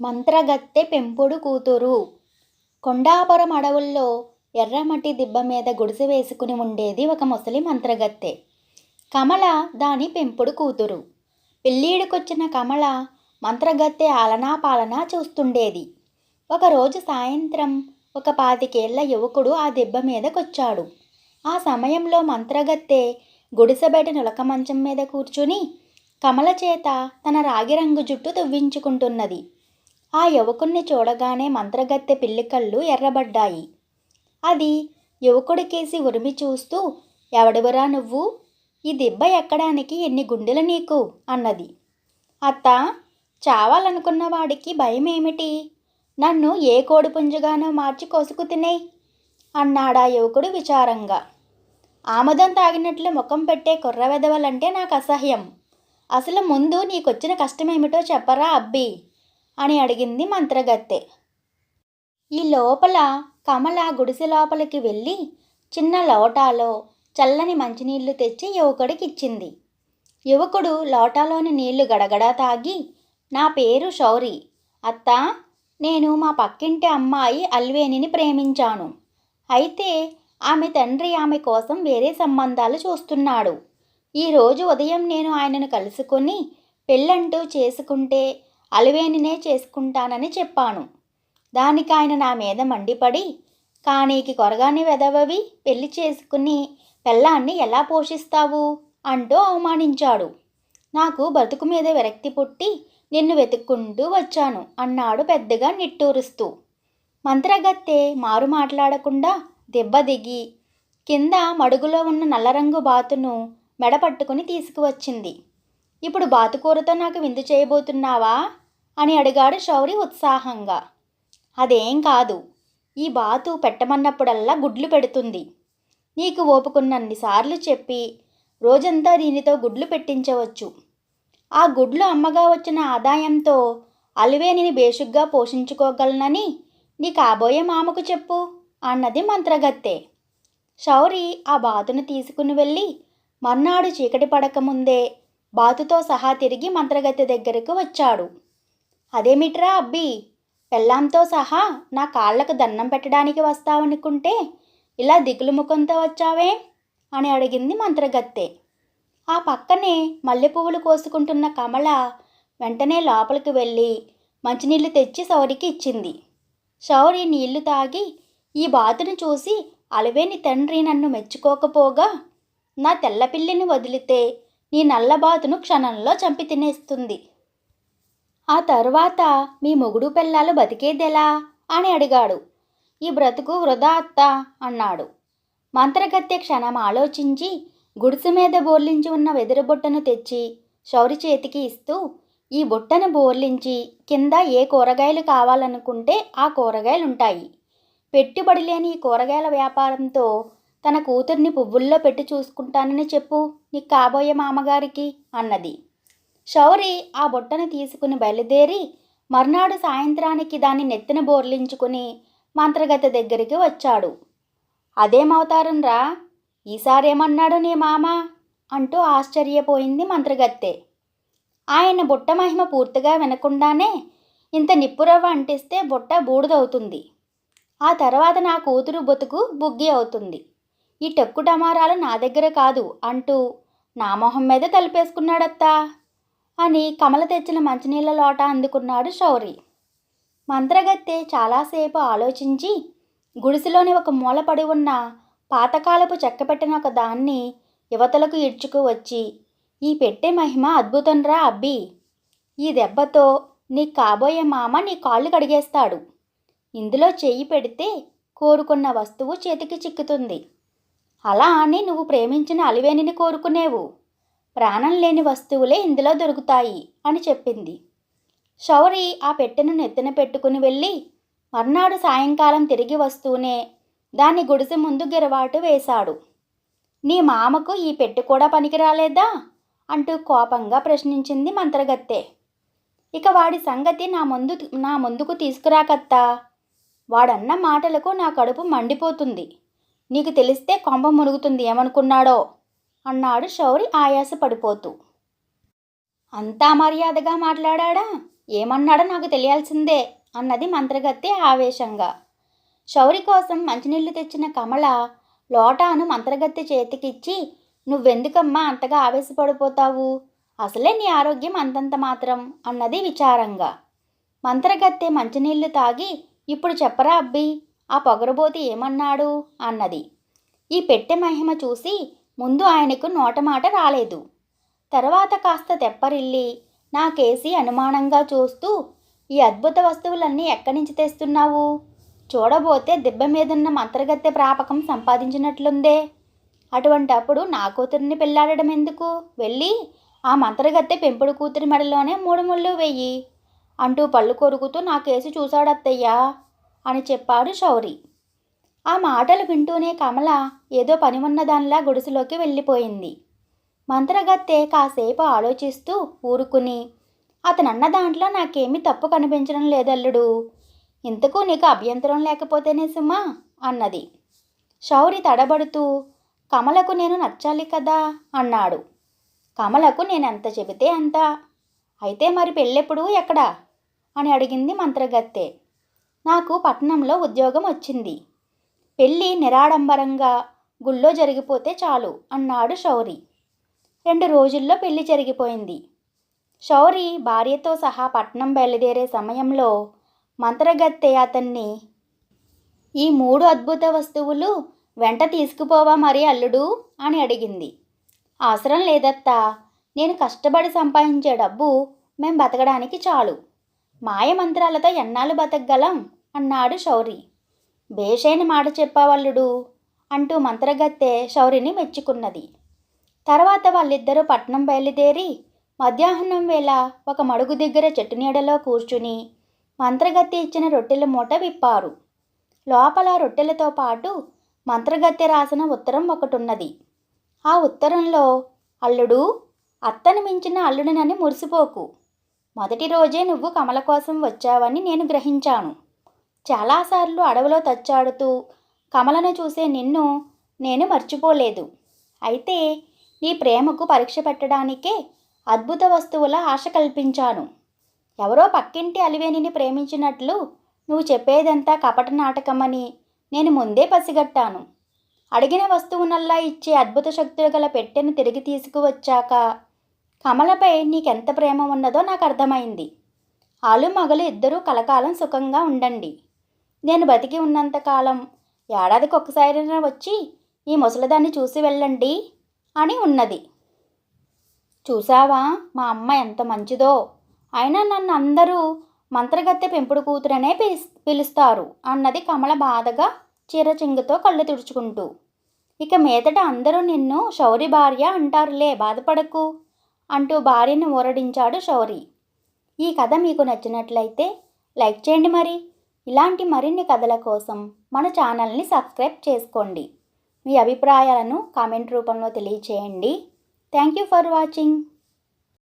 మంత్రగత్తె పెంపుడు కూతురు. కొండాపురం అడవుల్లో ఎర్రమట్టి దిబ్బ మీద గుడిసె వేసుకుని ఉండేది ఒక ముసలి మంత్రగత్తె. కమల దాని పెంపుడు కూతురు. పెళ్ళీడుకొచ్చిన కమల మంత్రగత్తె ఆలనా పాలనా చూస్తుండేది. ఒకరోజు సాయంత్రం ఒక పాతికేళ్ళ యువకుడు ఆ దిబ్బ మీదకొచ్చాడు. ఆ సమయంలో మంత్రగత్తె గుడిసెబయట నులక మంచం మీద కూర్చుని కమల చేత తన రాగిరంగు జుట్టు తువ్వించుకుంటున్నది. ఆ యువకుణ్ణి చూడగానే మంత్రగత్తె పిల్లికళ్ళు ఎర్రబడ్డాయి. అది యువకుడికేసి ఉరిమి చూస్తూ ఎవడివరా నువ్వు? ఈ దిబ్బ ఎక్కడానికి ఎన్ని గుండెలు నీకు? అన్నది. అత్త చావాలనుకున్న వాడికి భయం ఏమిటి నన్ను ఏ కోడిపుంజగానో మార్చి కొసుకు తినేయ్ అన్నాడా యువకుడు విచారంగా. ఆముదం తాగినట్లు ముఖం పెట్టే కుర్ర వెదవలంటే నాకు అసహ్యం. అసలు ముందు నీకొచ్చిన కష్టమేమిటో చెప్పరా అబ్బీ. అని అడిగింది మంత్రగత్తె. ఈ లోపల కమల గుడిసె లోపలికి వెళ్ళి చిన్న లోటాలో చల్లని మంచినీళ్ళు తెచ్చి యువకుడికి ఇచ్చింది యువకుడు లోటాలోని నీళ్ళు గడగడా తాగి నా పేరు శౌరి. అత్త నేను మా పక్కింటి అమ్మాయి అల్వేనిని ప్రేమించాను. అయితే ఆమె తండ్రి ఆమె కోసం వేరే సంబంధాలు చూస్తున్నాడు. ఈరోజు ఉదయం నేను ఆయనను కలుసుకొని పెళ్ళంటూ చేసుకుంటే అలివేనినే చేసుకుంటానని చెప్పాను. దానికి ఆయన నా మీద మండిపడి కానీకి కొరగాని వెదవవి పెళ్ళి చేసుకుని పెళ్ళాన్ని ఎలా పోషిస్తావు? అంటూ అవమానించాడు. నాకు బతుకు మీద విరక్తి పుట్టి నిన్ను వెతుక్కుంటూ వచ్చాను అన్నాడు పెద్దగా నిట్టూరుస్తూ. మంత్రగత్తె మారు మాట్లాడకుండా దెబ్బ దిగి కింద మడుగులో ఉన్న నల్లరంగు బాతును మెడపట్టుకుని తీసుకువచ్చింది. ఇప్పుడు బాతుకూరతో నాకు విందు చేయబోతున్నావా? అని అడిగాడు శౌరి ఉత్సాహంగా. అదేం కాదు. ఈ బాతు పెట్టమన్నప్పుడల్లా గుడ్లు పెడుతుంది. నీకు ఓపుకున్నన్నిసార్లు చెప్పి రోజంతా దీనితో గుడ్లు పెట్టించవచ్చు. ఆ గుడ్లు అమ్మగా వచ్చిన ఆదాయంతో అలివేనిని బేషుగ్గా పోషించుకోగలనని నీ కాబోయే మామకు చెప్పు అన్నది మంత్రగత్తె. శౌరి ఆ బాతును తీసుకుని వెళ్ళి మర్నాడు చీకటి పడకముందే బాతుతో సహా తిరిగి మంత్రగత్తె దగ్గరకు వచ్చాడు. అదేమిట్రా అబ్బి? పెళ్ళాంతో సహా నా కాళ్ళకు దండం పెట్టడానికి వస్తావనుకుంటే ఇలా దిగులు ముఖంతో వచ్చావే? అని అడిగింది మంత్రగత్తె. ఆ పక్కనే మల్లె పువ్వులు కోసుకుంటున్న కమల వెంటనే లోపలికి వెళ్ళి మంచినీళ్ళు తెచ్చి శౌరికి ఇచ్చింది. శౌరి నీళ్ళు తాగి ఈ బాతును చూసి అలవేని తండ్రి నన్ను మెచ్చుకోకపోగా నా తెల్లపిల్లిని వదిలితే నీ నల్లబాతును క్షణంలో చంపి తినేస్తుంది. ఆ తర్వాత మీ మొగుడు పిల్లలు బతికేదెలా? అని అడిగాడు. ఈ బ్రతుకు వృధా అత్త అన్నాడు. మంత్రగత్తె క్షణం ఆలోచించి గుడిసె మీద బోర్లించి ఉన్న వెదురు బుట్టను తెచ్చి శౌరి చేతికి ఇస్తూ ఈ బుట్టను బోర్లించి కింద ఏ కూరగాయలు కావాలనుకుంటే ఆ కూరగాయలు ఉంటాయి పెట్టుబడి లేని ఈ కూరగాయల వ్యాపారంతో తన కూతుర్ని పువ్వుల్లో పెట్టి చూసుకుంటానని చెప్పు నీకు కాబోయే మామగారికి అన్నది. శౌరి ఆ బుట్టను తీసుకుని బయలుదేరి మర్నాడు సాయంత్రానికి దాన్ని నెత్తిన బోర్లించుకుని మంత్రగత దగ్గరికి వచ్చాడు. అదేమవుతారం రా? ఈసారేమన్నాడు నీ మామ? అంటూ ఆశ్చర్యపోయింది మంత్రగత్తె. ఆయన బుట్ట మహిమ పూర్తిగా వినకుండానే ఇంత నిప్పురవ్వ అంటిస్తే బుట్ట బూడిదవుతుంది. ఆ తర్వాత నా కూతురు బతుకు బుగ్గి అవుతుంది. ఈ టెక్కు టమారాలు నా దగ్గర కాదు అంటూ నా మొహం మీద తలిపేసుకున్నాడత్తా. అని కమల తెచ్చిన మంచినీళ్ళ లోట అందుకున్నాడు శౌరి. మంత్రగత్తె చాలాసేపు ఆలోచించి గుడిసెలోని ఒక మూల పడి ఉన్న పాతకాలపు చెక్కపెట్టిన ఒక దాన్ని యువతలకు ఇడ్చుకు వచ్చి ఈ పెట్టే మహిమ అద్భుతంరా అబ్బి! ఈ దెబ్బతో నీ కాబోయే మామ నీ కాళ్ళు కడిగేస్తాడు. ఇందులో చెయ్యి పెడితే కోరుకున్న వస్తువు చేతికి చిక్కుతుంది. అలా అని నువ్వు ప్రేమించిన అలివేనిని కోరుకునేవు. ప్రాణం లేని వస్తువులే ఇందులో దొరుకుతాయి అని చెప్పింది. శౌరి ఆ పెట్టెను నెత్తిన పెట్టుకుని వెళ్ళి మర్నాడు సాయంకాలం తిరిగి వస్తూనే దాన్ని గుడిసె ముందు గిరవాటు వేశాడు. నీ మామకు ఈ పెట్టె కూడా పనికిరాలేదా? అంటూ కోపంగా ప్రశ్నించింది మంత్రగత్తె. ఇక వాడి సంగతి నా ముందు నా ముందుకు తీసుకురాకత్తా. వాడన్న మాటలకు నా కడుపు మండిపోతుంది. నీకు తెలిస్తే కొంప మునుగుతుంది ఏమనుకున్నాడో? అన్నాడు శౌరి ఆయాస పడిపోతూ అంతా మర్యాదగా మాట్లాడా ఏమన్నాడో నాకు తెలియాల్సిందే అన్నది మంత్రగత్తి ఆవేశంగా. శౌరి కోసం మంచినీళ్ళు తెచ్చిన కమల లోటాను మంత్రగత్తె చేతికిచ్చి నువ్వెందుకమ్మా అంతగా ఆవేశపడిపోతావు? అసలే నీ ఆరోగ్యం అంతంత మాత్రం అన్నది విచారంగా. మంత్రగత్తె మంచినీళ్ళు తాగి ఇప్పుడు చెప్పరా అబ్బీ ఆ పొగరబోతి ఏమన్నాడు? అన్నది. ఈ పెట్టె మహిమ చూసి ముందు ఆయనకు నోటమాట రాలేదు. తర్వాత కాస్త తెప్పరిల్లి నా కేసి అనుమానంగా చూస్తూ ఈ అద్భుత వస్తువులన్నీ ఎక్కడి నుంచి తెస్తున్నావు? చూడబోతే దిబ్బ మీదున్న మంత్రగత్తె ప్రాపకం సంపాదించినట్లుందే. అటువంటప్పుడు నా కూతురిని పెళ్ళాడడం ఎందుకు? వెళ్ళి ఆ మంత్రగత్తె పెంపుడు కూతురి మెడలోనే మూడు ముళ్ళు వెయ్యి అంటూ పళ్ళు కొరుకుతూ నా కేసు చూశాడత్తయ్యా. అని చెప్పాడు శౌరి. ఆ మాటలు వింటూనే కమల ఏదో పని ఉన్నదానిలా గుడిసెలోకి వెళ్ళిపోయింది. మంత్రగత్తె కాసేపు ఆలోచిస్తూ ఊరుకుని అతనన్న దాంట్లో నాకేమీ తప్పు కనిపించడం లేదల్లుడు. ఇంతకు నీకు అభ్యంతరం లేకపోతేనే సుమా? అన్నది. శౌరి తడబడుతూ కమలకు నేను నచ్చాలి కదా? అన్నాడు. కమలకు నేను ఎంత చెబితే అంత. అయితే మరి పెళ్ళెప్పుడు ఎక్కడా? అని అడిగింది మంత్రగత్తె. నాకు పట్టణంలో ఉద్యోగం వచ్చింది. పెళ్ళి నిరాడంబరంగా గుళ్ళో జరిగిపోతే చాలు అన్నాడు శౌరి. రెండు రోజుల్లో పెళ్ళి జరిగిపోయింది. శౌరి భార్యతో సహా పట్నం బయలుదేరే సమయంలో మంత్రగత్తె అతన్ని ఈ మూడు అద్భుత వస్తువులు వెంట తీసుకుపోవా మరి అల్లుడు అని అడిగింది. అవసరం లేదత్తా నేను కష్టపడి సంపాదించే డబ్బు మేం బతకడానికి చాలు. మాయ మంత్రాలతో ఎన్నాళ్ళు బతకగలం? అన్నాడు శౌరి. బేషైన మాట చెప్పావల్లుడు అంటూ మంత్రగత్తె శౌరిని మెచ్చుకున్నది. తర్వాత వాళ్ళిద్దరూ పట్నం బయలుదేరి మధ్యాహ్నం వేళ ఒక మడుగు దగ్గర చెట్టు నీడలో కూర్చుని మంత్రగత్తె ఇచ్చిన రొట్టెల మూట విప్పారు. లోపల రొట్టెలతో పాటు మంత్రగత్తె రాసిన ఉత్తరం ఒకటున్నది. ఆ ఉత్తరంలో అల్లుడు అత్తను మించిన అల్లుడినని మురిసిపోకు. మొదటి రోజే నువ్వు కమల కోసం వచ్చావని నేను గ్రహించాను. చాలాసార్లు అడవిలో తచ్చాడుతూ కమలను చూసే నిన్ను నేను మర్చిపోలేదు. అయితే నీ ప్రేమకు పరీక్ష పెట్టడానికే అద్భుత వస్తువుల ఆశ కల్పించాను. ఎవరో పక్కింటి అలివేనిని ప్రేమించినట్లు నువ్వు చెప్పేదంతా కపట నాటకమని నేను ముందే పసిగట్టాను. అడిగిన వస్తువునల్లా ఇచ్చే అద్భుత శక్తులు గల పెట్టెను తిరిగి తీసుకువచ్చాక కమలపై నీకెంత ప్రేమ ఉన్నదో నాకు అర్థమైంది. ఆలు మగలు ఇద్దరూ కలకాలం సుఖంగా ఉండండి. నేను బతికి ఉన్నంతకాలం ఏడాదికి ఒక్కసారైనా వచ్చి ఈ ముసలిదాన్ని చూసి వెళ్ళండి అని ఉన్నది. చూసావా మా అమ్మ ఎంత మంచిదో. అయినా నన్ను అందరూ మంత్రగత్తె పెంపుడు కూతురనే పిలిస్ పిలుస్తారు అన్నది కమల బాధగా చీరచింగుతో కళ్ళు తుడుచుకుంటూ. ఇక మీదట అందరూ నిన్ను శౌరి భార్య అంటారులే బాధపడకు అంటూ భార్యను ఊరడించాడు శౌరి. ఈ కథ మీకు నచ్చినట్లయితే లైక్ చేయండి మరి. ఇలాంటి మరిన్ని కథల కోసం మన ఛానల్ని సబ్స్క్రైబ్ చేసుకోండి. మీ అభిప్రాయాలను కామెంట్ రూపంలో తెలియచేయండి. Thank you for watching.